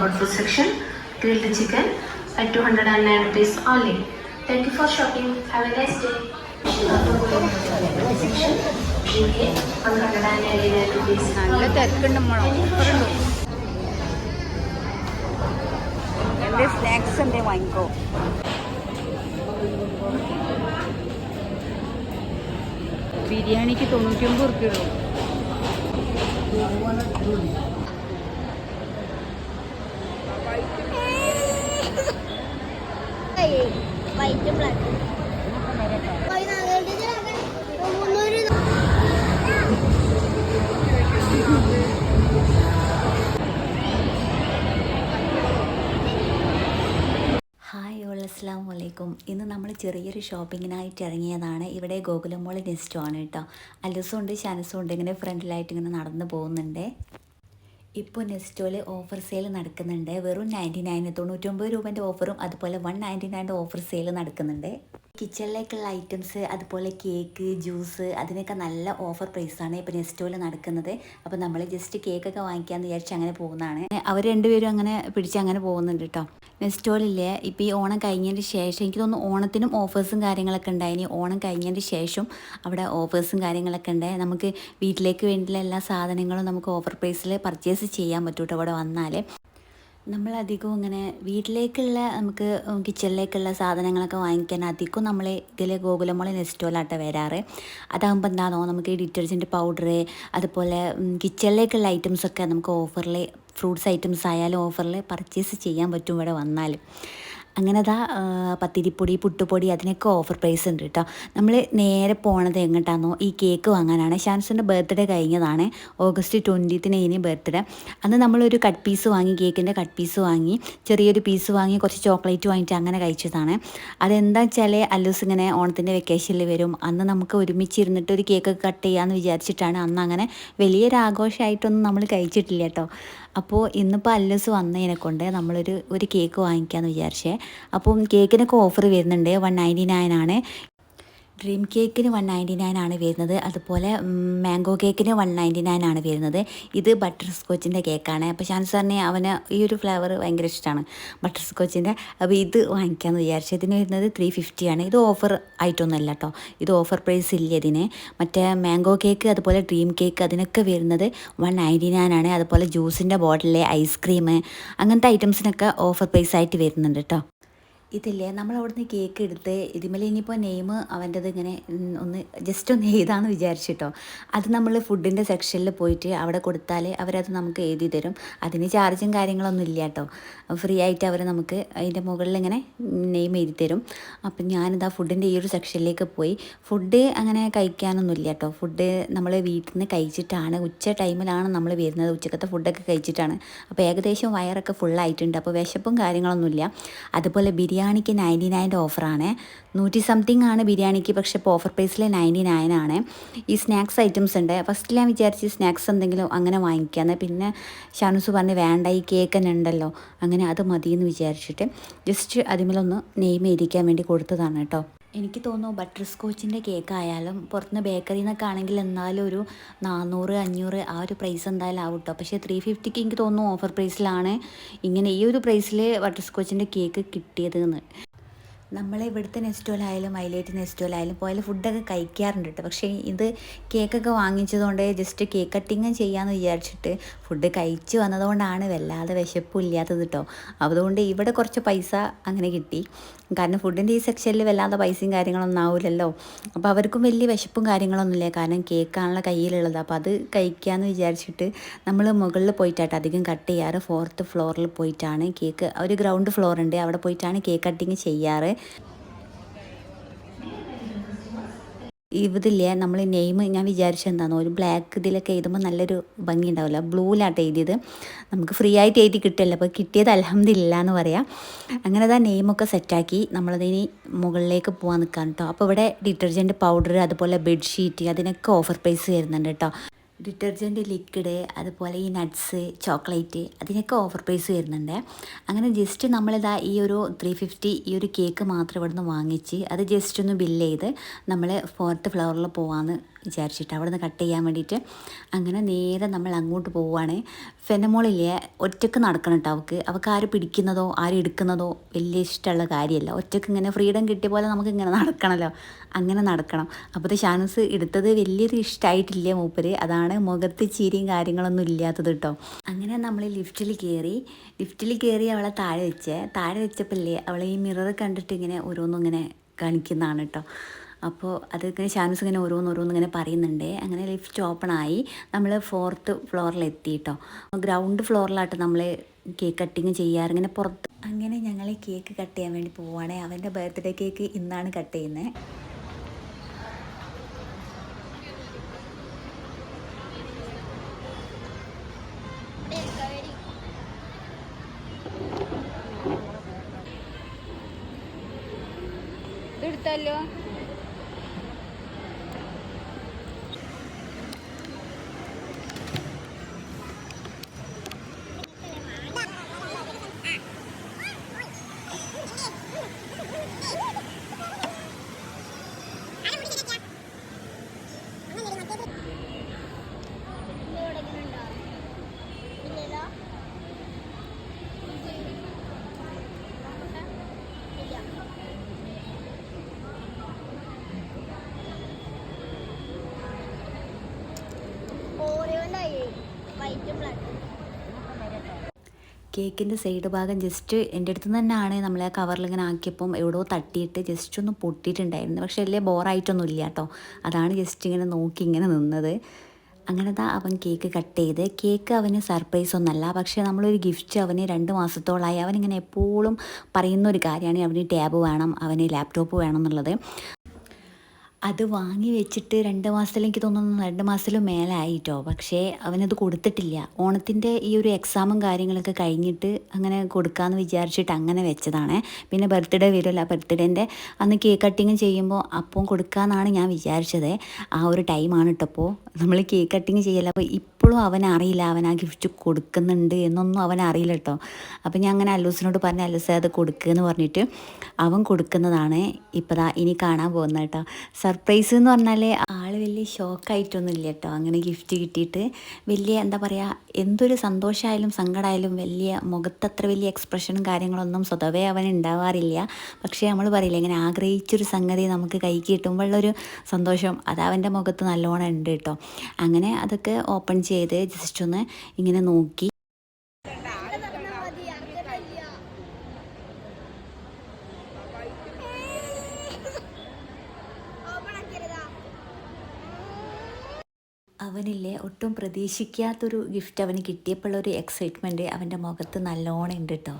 hot food section. Grilled chicken at 209 rupees only. Thank you for shopping. Have a nice day. Section. Drink 199 rupees. നല്ല തിരക്കുണ്ട് മോളെ ഓഫറുണ്ട് എന്റെ snacks എന്തേ വാങ്ങിക്കോ ബിരിയാണിക്ക് തൊണ്ണൂറ്റി ഒമ്പത് റുപ്യുള്ളൂ വൈറ്റ് ഇന്ന് നമ്മൾ ചെറിയൊരു ഷോപ്പിങ്ങിനായിട്ട് ഇറങ്ങിയതാണ്. ഇവിടെ ഗോകുലമോൾ നെസ്റ്റോ ആണ് കേട്ടോ. അലുസും ഉണ്ട് ഷാനസും ഉണ്ട് ഇങ്ങനെ ഫ്രണ്ടിലായിട്ട് ഇങ്ങനെ നടന്നു പോകുന്നുണ്ട്. ഇപ്പോൾ നെസ്റ്റോയിൽ ഓഫർ സെയിൽ നടക്കുന്നുണ്ട്. വെറും നയന്റി നയൻ തൊണ്ണൂറ്റൊമ്പത് രൂപേന്റെ ഓഫറും അതുപോലെ വൺ നയന്റി നയന്റെ ഓഫർ സെയിൽ നടക്കുന്നുണ്ട്. കിച്ചണിലേക്കുള്ള ഐറ്റംസ് അതുപോലെ കേക്ക് ജ്യൂസ് അതിനൊക്കെ നല്ല ഓഫർ പ്രൈസാണ് ഇപ്പോൾ നെസ്റ്റോയിൽ നടക്കുന്നത്. അപ്പോൾ നമ്മൾ ജസ്റ്റ് കേക്കൊക്കെ വാങ്ങിക്കാമെന്ന് വിചാരിച്ച് അങ്ങനെ പോകുന്നതാണ്. അവർ രണ്ടുപേരും അങ്ങനെ പിടിച്ച് അങ്ങനെ പോകുന്നുണ്ട് കേട്ടോ നെസ്റ്റോളില്ലേ ഇപ്പോൾ ഈ ഓണം കഴിഞ്ഞതിന് ശേഷം എനിക്ക് തോന്നുന്നു ഓണത്തിനും ഓഫേഴ്സും കാര്യങ്ങളൊക്കെ ഉണ്ടായിനി ഓണം കഴിഞ്ഞതിന് ശേഷം അവിടെ ഓഫേഴ്സും കാര്യങ്ങളൊക്കെ ഉണ്ട് നമുക്ക് വീട്ടിലേക്ക് വേണ്ടിയുള്ള എല്ലാ സാധനങ്ങളും നമുക്ക് ഓഫർ പ്രൈസിൽ പർച്ചേസ് ചെയ്യാൻ പറ്റൂട്ടോ അവിടെ വന്നാൽ നമ്മളധികവും ഇങ്ങനെ വീട്ടിലേക്കുള്ള നമുക്ക് കിച്ചണിലേക്കുള്ള സാധനങ്ങളൊക്കെ വാങ്ങിക്കാൻ അധികം നമ്മൾ ഇതിൽ ഗോകുലമുളക് നെസ്റ്റോലാട്ട വരാറ്. അതാകുമ്പോൾ എന്താണോ നമുക്ക് ഈ ഡിറ്റർജന്റ് പൗഡർ അതുപോലെ കിച്ചണിലേക്കുള്ള ഐറ്റംസൊക്കെ നമുക്ക് ഓഫറിൽ ഫ്രൂട്ട്സ് ഐറ്റംസ് ആയാലും ഓഫറിൽ പർച്ചേസ് ചെയ്യാൻ പറ്റും ഇവിടെ വന്നാൽ അങ്ങനെ അതാ പത്തിരിപ്പൊടി പുട്ടുപൊടി അതിനൊക്കെ ഓഫർ പ്രൈസ് ഉണ്ട് കേട്ടോ നമ്മൾ നേരെ പോണത് എങ്ങോട്ടാണെന്നോ ഈ കേക്ക് വാങ്ങാനാണ്. ഷാൻസിന്റെ ബർത്ത്ഡേ കഴിഞ്ഞതാണ്. ഓഗസ്റ്റ് ട്വന്റീത്തിന് ഇനി ബർത്ത്ഡേ അന്ന് നമ്മളൊരു കട്ട് പീസ് വാങ്ങി കേക്കിന്റെ കട്ട് പീസ് വാങ്ങി ചെറിയൊരു പീസ് വാങ്ങി കുറച്ച് ചോക്ലേറ്റ് വാങ്ങിയിട്ട് അങ്ങനെ കഴിച്ചതാണ്. അതെന്താ വെച്ചാൽ അല്ലൂസ് ഇങ്ങനെ ഓണത്തിന്റെ വെക്കേഷനിൽ വരും. അന്ന് നമുക്ക് ഒരുമിച്ചിരുന്നിട്ട് ഒരു കേക്ക് കട്ട് ചെയ്യാമെന്ന് വിചാരിച്ചിട്ടാണ് അന്ന് അങ്ങനെ വലിയൊരു ആഘോഷമായിട്ടൊന്നും നമ്മൾ കഴിച്ചിട്ടില്ല കേട്ടോ അപ്പോൾ ഇന്നിപ്പോൾ അല്ലസ് വന്നതിനെ കൊണ്ട് നമ്മളൊരു ഒരു കേക്ക് വാങ്ങിക്കാമെന്ന് വിചാരിച്ചേ. അപ്പം കേക്കിനൊക്കെ ഓഫർ വരുന്നുണ്ട്. വൺ നയന്റി നയൻ ആണ്. ഡ്രീം കേക്കിന് വൺ നയന്റി നയൻ ആണ് വരുന്നത്. അതുപോലെ മാംഗോ കേക്കിന് വൺ നയന്റി നയൻ ആണ് വരുന്നത്. ഇത് ബട്ടർ സ്കോച്ചിന്റെ കേക്കാണ് അപ്പോൾ ഷാൻ സാറിന് അവന് ഈ ഒരു ഫ്ലേവർ ഭയങ്കര ഇഷ്ടമാണ് ബട്ടർ സ്കോച്ചിന്റെ അപ്പോൾ ഇത് വാങ്ങിക്കാമെന്ന് വിചാരിച്ചു. ഇതിന് വരുന്നത് ത്രീ ഫിഫ്റ്റി ആണ്. ഇത് ഓഫർ ആയിട്ടൊന്നുമല്ല കേട്ടോ ഇത് ഓഫർ പ്രൈസ് ഇല്ല ഇതിന്. മറ്റേ മാംഗോ കേക്ക് അതുപോലെ ഡ്രീം കേക്ക് അതിനൊക്കെ വരുന്നത് വൺ നയന്റി നയൻ ആണ്. അതുപോലെ ജ്യൂസിന്റെ ബോട്ടിൽ ഐസ്ക്രീം അങ്ങനത്തെ ഐറ്റംസിനൊക്കെ ഓഫർ പ്രൈസ് ആയിട്ട് വരുന്നുണ്ട് കേട്ടോ ഇതില്ലേ? നമ്മൾ അവിടുന്ന് കേക്ക് എടുത്ത് ഇതിമേൽ ഇനിയിപ്പോൾ നെയിം അവന്റെത് ഇങ്ങനെ ഒന്ന് ജസ്റ്റ് ഒന്ന് എഴുതാന്ന് വിചാരിച്ചിട്ടോ. അത് നമ്മൾ ഫുഡിന്റെ സെക്ഷനിൽ പോയിട്ട് അവിടെ കൊടുത്താൽ അവരത് നമുക്ക് എഴുതി തരും. അതിന് ചാർജും കാര്യങ്ങളൊന്നും ഇല്ല കേട്ടോ ഫ്രീ ആയിട്ട് അവർ നമുക്ക് അതിന്റെ മുകളിൽ ഇങ്ങനെ നെയിം എഴുതി തരും. അപ്പം ഞാനിതാ ഫുഡിന്റെ ഈ ഒരു സെക്ഷനിലേക്ക് പോയി. ഫുഡ് അങ്ങനെ കഴിക്കാനൊന്നും ഇല്ല കേട്ടോ ഫുഡ് നമ്മൾ വീട്ടിൽ നിന്ന് കഴിച്ചിട്ടാണ്. ഉച്ച ടൈമിലാണ് നമ്മൾ വരുന്നത്. ഉച്ചക്കത്തെ ഫുഡൊക്കെ കഴിച്ചിട്ടാണ്. അപ്പോൾ ഏകദേശം വയറൊക്കെ ഫുള്ളായിട്ടുണ്ട് അപ്പോൾ വിശപ്പും കാര്യങ്ങളൊന്നുമില്ല അതുപോലെ ബിരിയാണിക്ക് നയന്റി നയന്റെ ഓഫറാണ്. നൂറ്റി സംതിങ് ആണ് ബിരിയാണിക്ക് പക്ഷേ ഇപ്പോൾ ഓഫർ പ്രൈസിൽ നയന്റി നയൻ ആണ്. ഈ സ്നാക്സ് ഐറ്റംസ് ഉണ്ട്. ഫസ്റ്റ് ഞാൻ വിചാരിച്ച് സ്നാക്സ് എന്തെങ്കിലും അങ്ങനെ വാങ്ങിക്കാമെന്ന് പിന്നെ ഷാനുസ് പറഞ്ഞ് വേണ്ട ഈ കേക്ക് തന്നെ ഉണ്ടല്ലോ. അങ്ങനെ അത് മതിയെന്ന് വിചാരിച്ചിട്ട് ജസ്റ്റ് അതിമേലൊന്ന് നെയ്മ് ഇരിക്കാൻ വേണ്ടി കൊടുത്തതാണ് കേട്ടോ. എനിക്ക് തോന്നുന്നു ബട്ടർ സ്കോച്ചിന്റെ കേക്ക് ആയാലും പുറത്തുനിന്ന് ബേക്കറിയിൽ നിന്നൊക്കെ ആണെങ്കിൽ എന്നാലും ഒരു നാനൂറ് അഞ്ഞൂറ് ആ ഒരു പ്രൈസ് എന്തായാലും ആവും കേട്ടോ പക്ഷേ ത്രീ ഫിഫ്റ്റിക്ക് എനിക്ക് തോന്നുന്നു ഓഫർ പ്രൈസിലാണ് ഇങ്ങനെ ഈ ഒരു പ്രൈസിൽ ബട്ടർ സ്കോച്ചിന്റെ കേക്ക് കിട്ടിയത് നമ്മൾ ഇവിടുത്തെ നെസ്റ്റോലായാലും ഹൈലൈറ്റ് നെസ്റ്റോലായാലും പോയാലും ഫുഡൊക്കെ കഴിക്കാറുണ്ട് കേട്ടോ. പക്ഷേ ഇത് കേക്കൊക്കെ വാങ്ങിച്ചതുകൊണ്ട് ജസ്റ്റ് കേക്ക് കട്ടിങ് ചെയ്യാമെന്ന് വിചാരിച്ചിട്ട് ഫുഡ് കഴിച്ചു വന്നതുകൊണ്ടാണ് വല്ലാതെ വിശപ്പും ഇല്ലാത്തത് കേട്ടോ. അതുകൊണ്ട് ഇവിടെ കുറച്ച് പൈസ അങ്ങനെ കിട്ടി. കാരണം ഫുഡിന്റെ ഈ സെക്ഷനിൽ വല്ലാതെ പൈസയും കാര്യങ്ങളൊന്നും ആവില്ലല്ലോ അപ്പോൾ അവർക്കും വലിയ വിശപ്പും കാര്യങ്ങളൊന്നുമില്ല. കാരണം കേക്കാണല്ലോ കയ്യിലുള്ളത്. അപ്പോൾ അത് കഴിക്കാമെന്ന് വിചാരിച്ചിട്ട് നമ്മൾ മുകളിൽ പോയിട്ടാട്ടോ അധികം കട്ട് ചെയ്യാറ്. ഫോർത്ത് ഫ്ലോറിൽ പോയിട്ടാണ് കേക്ക്. ഒരു ഗ്രൗണ്ട് ഫ്ലോർ ഉണ്ട്. അവിടെ പോയിട്ടാണ് കേക്ക് കട്ടിങ് ചെയ്യാറ്. ഇതില്ലേ നമ്മൾ നെയിം ഞാൻ വിചാരിച്ചത് ഒരു ബ്ലാക്ക് ഇതിലൊക്കെ എഴുതുമ്പോൾ നല്ലൊരു ഭംഗി ഉണ്ടാവില്ല ബ്ലൂവിലാട്ടോ എഴുതിയത്. നമുക്ക് ഫ്രീ ആയിട്ട് എഴുതി കിട്ടില്ല അപ്പോൾ കിട്ടിയത് അലഹമില്ല എന്ന് പറയാം. അങ്ങനെ ആ നെയിമൊക്കെ സെറ്റാക്കി നമ്മളതിന് മുകളിലേക്ക് പോകാൻ നിൽക്കാൻ കേട്ടോ അപ്പോൾ ഇവിടെ ഡിറ്റർജന്റ് പൗഡർ അതുപോലെ ബെഡ്ഷീറ്റ് അതിനൊക്കെ ഓഫർ പ്രൈസ് വരുന്നുണ്ട് കേട്ടോ ഡിറ്റർജന്റ് ലിക്വിഡ് അതുപോലെ ഈ നട്ട്സ് ചോക്ലേറ്റ് അതിനൊക്കെ ഓഫർ പ്രൈസ് വരുന്നുണ്ട്. അങ്ങനെ ജസ്റ്റ് നമ്മളിതാ ഈ ഒരു ത്രീ ഫിഫ്റ്റി ഈ ഒരു കേക്ക് മാത്രം ഇവിടുന്ന് വാങ്ങിച്ച് അത് ജസ്റ്റ് ഒന്ന് ബില്ല് ചെയ്ത് നമ്മൾ ഫോർത്ത് ഫ്ലോറിൽ പോകാമെന്ന് വിചാരിച്ചിട്ട് അവിടെ നിന്ന് കട്ട് ചെയ്യാൻ വേണ്ടിയിട്ട് അങ്ങനെ നേരെ നമ്മൾ അങ്ങോട്ട് പോവുകയാണ് ഫെനമോളില്ലേ ഒറ്റയ്ക്ക് നടക്കണം കേട്ടോ അവൾക്ക് അവൾക്ക് ആര് പിടിക്കുന്നതോ ആര് എടുക്കുന്നതോ വലിയ ഇഷ്ടമുള്ള കാര്യമല്ല. ഒറ്റയ്ക്ക് ഇങ്ങനെ ഫ്രീഡം കിട്ടിയ പോലെ നമുക്ക് ഇങ്ങനെ നടക്കണമല്ലോ അങ്ങനെ നടക്കണം. അപ്പോൾ ഷാനൂസ് എടുത്തത് വലിയൊരു ഇഷ്ടമായിട്ടില്ല മൂപ്പര്? അതാണ് മുഖത്ത് ചിരിയും കാര്യങ്ങളൊന്നും ഇല്ലാത്തത് കേട്ടോ അങ്ങനെ നമ്മൾ ലിഫ്റ്റിൽ കയറി ലിഫ്റ്റിൽ കയറി അവളെ താഴെ വെച്ചേ. താഴെ വെച്ചപ്പോൾ അല്ലേ അവളെ ഈ മിറർ കണ്ടിട്ട് ഇങ്ങനെ ഓരോന്നും ഇങ്ങനെ കാണിക്കുന്നതാണ് കേട്ടോ അപ്പോൾ അതൊക്കെ ഷാനൂസ് ഇങ്ങനെ ഓരോന്ന് ഓരോന്ന് ഇങ്ങനെ പറയുന്നുണ്ട്. അങ്ങനെ ലിഫ്റ്റ് ഓപ്പൺ ആയി നമ്മൾ ഫോർത്ത് ഫ്ലോറിലെത്തി കേട്ടോ ഗ്രൗണ്ട് ഫ്ലോറിലാട്ടോ നമ്മൾ കേക്ക് കട്ടിങ് ചെയ്യാറ്. ഇങ്ങനെ പുറത്ത് അങ്ങനെ ഞങ്ങൾ കേക്ക് കട്ട് ചെയ്യാൻ വേണ്ടി പോവുകയാണെ അവന്റെ ബർത്ത്ഡേ കേക്ക് ഇന്നാണ് കട്ട് ചെയ്യുന്നത് ഇതെടുത്തല്ലോ കേക്കിന്റെ സൈഡ് ഭാഗം ജസ്റ്റ് എന്റെ അടുത്ത് തന്നെയാണ് നമ്മളെ കവറിൽ ഇങ്ങനെ ആക്കിയപ്പം എവിടെയോ തട്ടിയിട്ട് ജസ്റ്റ് ഒന്ന് പൊട്ടിയിട്ടുണ്ടായിരുന്നു. പക്ഷേ വലിയ ബോറായിട്ടൊന്നും ഇല്ല കേട്ടോ. അതാണ് ജസ്റ്റ് ഇങ്ങനെ നോക്കി ഇങ്ങനെ നിന്നത്. അങ്ങനെ താ അവൻ കേക്ക് കട്ട് ചെയ്ത്. കേക്ക് അവന് സർപ്രൈസ് ഒന്നല്ല. പക്ഷേ നമ്മളൊരു ഗിഫ്റ്റ് അവന് രണ്ട് മാസത്തോളമായി അവനിങ്ങനെ എപ്പോഴും പറയുന്ന ഒരു കാര്യമാണ്. അവന് ടാബ് വേണം അവന് ലാപ്ടോപ്പ് വേണം എന്നുള്ളത്. അത് വാങ്ങി വെച്ചിട്ട് രണ്ട് മാസത്തിൽ എനിക്ക് തോന്നുന്നു രണ്ട് മാസത്തിലും മേലായിട്ടോ. പക്ഷേ അവനത് കൊടുത്തിട്ടില്ല. ഓണത്തിന്റെ ഈ ഒരു എക്സാമും കാര്യങ്ങളൊക്കെ കഴിഞ്ഞിട്ട് അങ്ങനെ കൊടുക്കാമെന്ന് വിചാരിച്ചിട്ട് അങ്ങനെ വെച്ചതാണ്. പിന്നെ ബർത്ത്ഡേ വരുമല്ലോ ബർത്ത്ഡേന്റെ അന്ന് കേക്ക് കട്ടിങ് ചെയ്യുമ്പോൾ അപ്പം കൊടുക്കാമെന്നാണ് ഞാൻ വിചാരിച്ചത്. ആ ഒരു ടൈമാണ് ഇട്ടപ്പോൾ നമ്മൾ കേക്ക് കട്ടിങ് ചെയ്യല്ല അപ്പോൾ ഇപ്പോഴും അവൻ അറിയില്ല അവൻ ആ ഗിഫ്റ്റ് കൊടുക്കുന്നുണ്ട് എന്നൊന്നും അവൻ അറിയില്ല കേട്ടോ അപ്പോൾ ഞാൻ അങ്ങനെ അല്ലൂസിനോട് പറഞ്ഞ അല്ലൂസെ അത് കൊടുക്കുക എന്ന് പറഞ്ഞിട്ട് അവൻ കൊടുക്കുന്നതാണ് ഇപ്പോൾ ഇനി കാണാൻ പോകുന്നത് കേട്ടോ സർപ്രൈസ് എന്ന് പറഞ്ഞാൽ ആൾ വലിയ ഷോക്കായിട്ടൊന്നും ഇല്ല കേട്ടോ. അങ്ങനെ ഗിഫ്റ്റ് കിട്ടിയിട്ട് വലിയ എന്താ പറയുക എന്തൊരു സന്തോഷമായാലും സങ്കടമായാലും വലിയ മുഖത്തത്ര വലിയ എക്സ്പ്രഷനും കാര്യങ്ങളൊന്നും സ്വതവേ അവൻ ഉണ്ടാവാറില്ല. പക്ഷേ നമ്മൾ പറയില്ല ഇങ്ങനെ ആഗ്രഹിച്ചൊരു സംഗതി നമുക്ക് കൈ കിട്ടുമ്പോഴുള്ളൊരു സന്തോഷം അത് അവന്റെ മുഖത്ത് നല്ലോണം ഉണ്ട് കേട്ടോ. അങ്ങനെ അതൊക്കെ ഓപ്പൺ ചെയ്ത് ജസ്റ്റ് ഒന്ന് ഇങ്ങനെ നോക്കി അവനില്ലേ ഒട്ടും പ്രതീക്ഷിക്കാത്തൊരു ഗിഫ്റ്റ് അവന് കിട്ടിയപ്പോഴുള്ളൊരു എക്സൈറ്റ്മെന്റ് അവന്റെ മുഖത്ത് നല്ലോണം ഉണ്ട് കേട്ടോ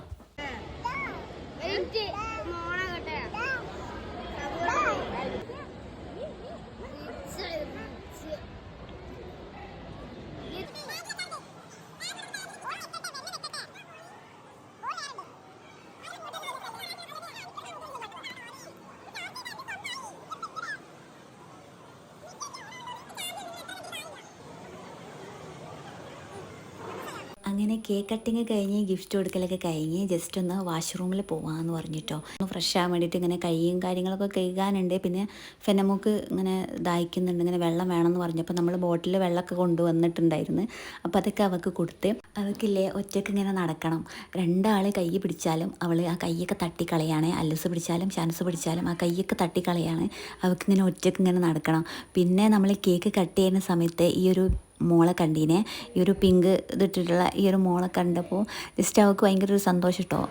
അങ്ങനെ കേക്ക് കട്ടിങ് കഴിഞ്ഞ് ഗിഫ്റ്റ് കൊടുക്കലൊക്കെ കഴിഞ്ഞ് ജസ്റ്റ് ഒന്ന് വാഷ്റൂമിൽ പോകാമെന്ന് പറഞ്ഞിട്ടോ. ഒന്ന് ഫ്രഷ് ആകാൻ വേണ്ടിയിട്ട് ഇങ്ങനെ കൈയും കാര്യങ്ങളൊക്കെ കഴുകാനുണ്ട്. പിന്നെ ഫെനമുക്ക് ഇങ്ങനെ ദാഹിക്കുന്നുണ്ട്. ഇങ്ങനെ വെള്ളം വേണമെന്ന് പറഞ്ഞപ്പോൾ നമ്മൾ ബോട്ടിൽ വെള്ളമൊക്കെ കൊണ്ടുവന്നിട്ടുണ്ടായിരുന്നു. അപ്പോൾ അതൊക്കെ അവൾക്ക് കൊടുത്ത് അവൾക്കില്ലേ ഒറ്റയ്ക്ക് ഇങ്ങനെ നടക്കണം. രണ്ടാൾ കൈ പിടിച്ചാലും അവൾ ആ കൈയൊക്കെ തട്ടിക്കളയാണ്. അല്ലസ് പിടിച്ചാലും ചാൻസ് പിടിച്ചാലും ആ കൈയൊക്കെ തട്ടിക്കളയാണ്. അവൾക്ക് ഇങ്ങനെ ഒറ്റയ്ക്ക് ഇങ്ങനെ നടക്കണം. പിന്നെ നമ്മൾ കേക്ക് കട്ട് ചെയ്യുന്ന സമയത്ത് ഈ ഒരു മോളെ കണ്ടീനെ. ഈ ഒരു പിങ്ക് ഇതിട്ടിട്ടുള്ള ഈ ഒരു മോളെ കണ്ടപ്പോൾ ജസ്റ്റ് അവൾക്ക് ഭയങ്കര ഒരു സന്തോഷം കേട്ടോ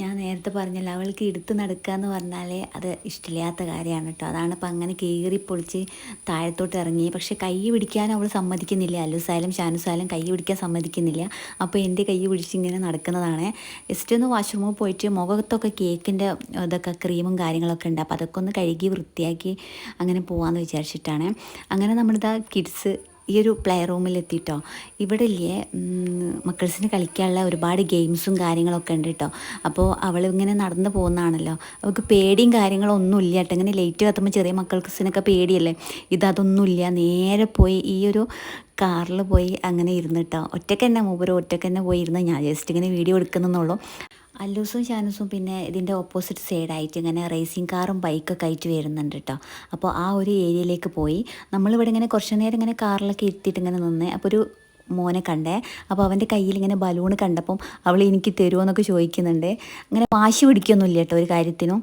ഞാൻ നേരത്തെ പറഞ്ഞല്ലോ അവൾക്ക് എടുത്ത് നടക്കുക എന്ന് പറഞ്ഞാലേ അത് ഇഷ്ടമില്ലാത്ത കാര്യമാണ് കേട്ടോ. അതാണ് ഇപ്പം അങ്ങനെ കീറി പൊളിച്ച് താഴത്തോട്ട് ഇറങ്ങി. പക്ഷെ കൈ പിടിക്കാൻ അവൾ സമ്മതിക്കുന്നില്ല. അല്ലുസായാലും ഷാനുസായാലും കൈ പിടിക്കാൻ സമ്മതിക്കുന്നില്ല. അപ്പോൾ എന്റെ കൈ പിടിച്ച് ഇങ്ങനെ നടക്കുന്നതാണ്. ജസ്റ്റ് ഒന്ന് വാഷ്റൂമിൽ പോയിട്ട് മുഖത്തൊക്കെ കേക്കിന്റെ ഇതൊക്കെ ക്രീമും കാര്യങ്ങളൊക്കെ ഉണ്ട്. അപ്പോൾ അതൊക്കെ ഒന്ന് കഴുകി വൃത്തിയാക്കി അങ്ങനെ പോകാമെന്ന് വിചാരിച്ചിട്ടാണ്. അങ്ങനെ നമ്മളിതാ കിഡ്സ് ഈ ഒരു പ്ലേ റൂമിലെത്തിയിട്ടോ ഇവിടെ ഇല്ലേ മക്കൾസിന് കളിക്കാനുള്ള ഒരുപാട് ഗെയിംസും കാര്യങ്ങളൊക്കെ ഉണ്ട് കേട്ടോ അപ്പോൾ അവൾ ഇങ്ങനെ നടന്നു പോകുന്നതാണല്ലോ. അവൾക്ക് പേടിയും കാര്യങ്ങളൊന്നും ഇല്ല കേട്ടോ ഇങ്ങനെ ലേറ്റ് കത്തുമ്പോൾ ചെറിയ മക്കൾസിനൊക്കെ പേടിയല്ലേ? ഇതതൊന്നുമില്ല നേരെ പോയി ഈ ഒരു കാറിൽ പോയി അങ്ങനെ ഇരുന്നിട്ടോ ഒറ്റയ്ക്ക് തന്നെ തന്നെ പോയി ഇരുന്ന് ഞാൻ ജസ്റ്റ് ഇങ്ങനെ വീഡിയോ എടുക്കുന്നുള്ളൂ. അല്ലൂസും ഷാനൂസും പിന്നെ ഇതിന്റെ ഓപ്പോസിറ്റ് സൈഡായിട്ട് ഇങ്ങനെ റേസിംഗ് കാറും ബൈക്കൊക്കെ ആയിട്ട് വരുന്നുണ്ട് കേട്ടോ. അപ്പോൾ ആ ഒരു ഏരിയയിലേക്ക് പോയി. നമ്മളിവിടെ ഇങ്ങനെ കുറച്ച് നേരം ഇങ്ങനെ കാറിലൊക്കെ ഇരുത്തിയിട്ട് ഇങ്ങനെ നിന്ന് അപ്പോൾ ഒരു മോനെ കണ്ടേ. അപ്പോൾ അവന്റെ കയ്യിൽ ഇങ്ങനെ ബലൂൺ കണ്ടപ്പം അവൾ എനിക്ക് തരുമോ എന്നൊക്കെ ചോദിക്കുന്നുണ്ട്. അങ്ങനെ വാശി പിടിക്കൊന്നുമില്ല കേട്ടോ ഒരു കാര്യത്തിനും.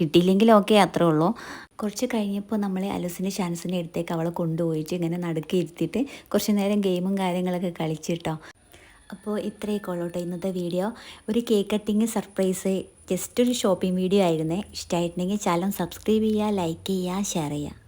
കിട്ടിയില്ലെങ്കിൽ ഓക്കെ അത്രേ ഉള്ളൂ. കുറച്ച് കഴിഞ്ഞപ്പോൾ നമ്മൾ അലസിന്റെ ഷാൻസിന്റെ അടുത്തേക്ക് അവളെ കൊണ്ടുപോയിട്ട് ഇങ്ങനെ നടുക്കി ഇരുത്തിയിട്ട് കുറച്ച് നേരം ഗെയിമും കാര്യങ്ങളൊക്കെ കളിച്ചിട്ടോ അപ്പോൾ ഇത്രയൊക്കെ ഉള്ളൂ കേട്ടോ ഇന്നത്തെ വീഡിയോ. ഒരു കേക്ക് കട്ടിങ് സർപ്രൈസ് ജസ്റ്റ് ഒരു ഷോപ്പിംഗ് വീഡിയോ ആയിരുന്നേ. ഇഷ്ടമായിട്ടുണ്ടെങ്കിൽ ചാനൽ സബ്സ്ക്രൈബ് ചെയ്യുക ലൈക്ക് ചെയ്യുക ഷെയർ ചെയ്യുക.